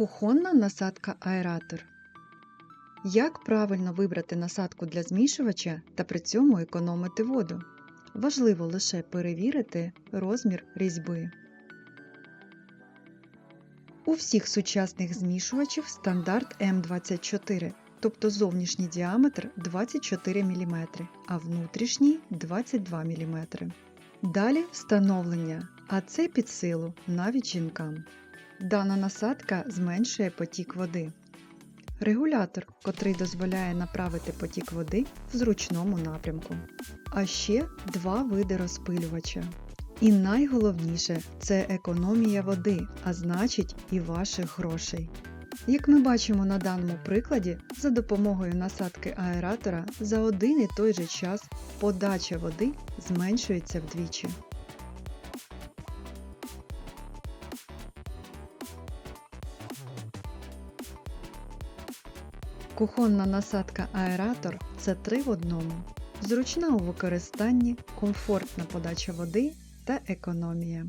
Кухонна насадка аератор. Як правильно вибрати насадку для змішувача та при цьому економити воду? Важливо лише перевірити розмір різьби. У всіх сучасних змішувачів стандарт М24, тобто зовнішній діаметр 24 мм, а внутрішній 22 мм. Далі встановлення, а це під силу навіть жінкам. Дана насадка зменшує потік води. Регулятор, котрий дозволяє направити потік води в зручному напрямку. А ще два види розпилювача. І найголовніше це економія води, а значить і ваших грошей. Як ми бачимо на даному прикладі, за допомогою насадки аератора за один і той же час подача води зменшується вдвічі. Кухонна насадка аератор це три в одному. Зручна у використанні, комфортна подача води та економія.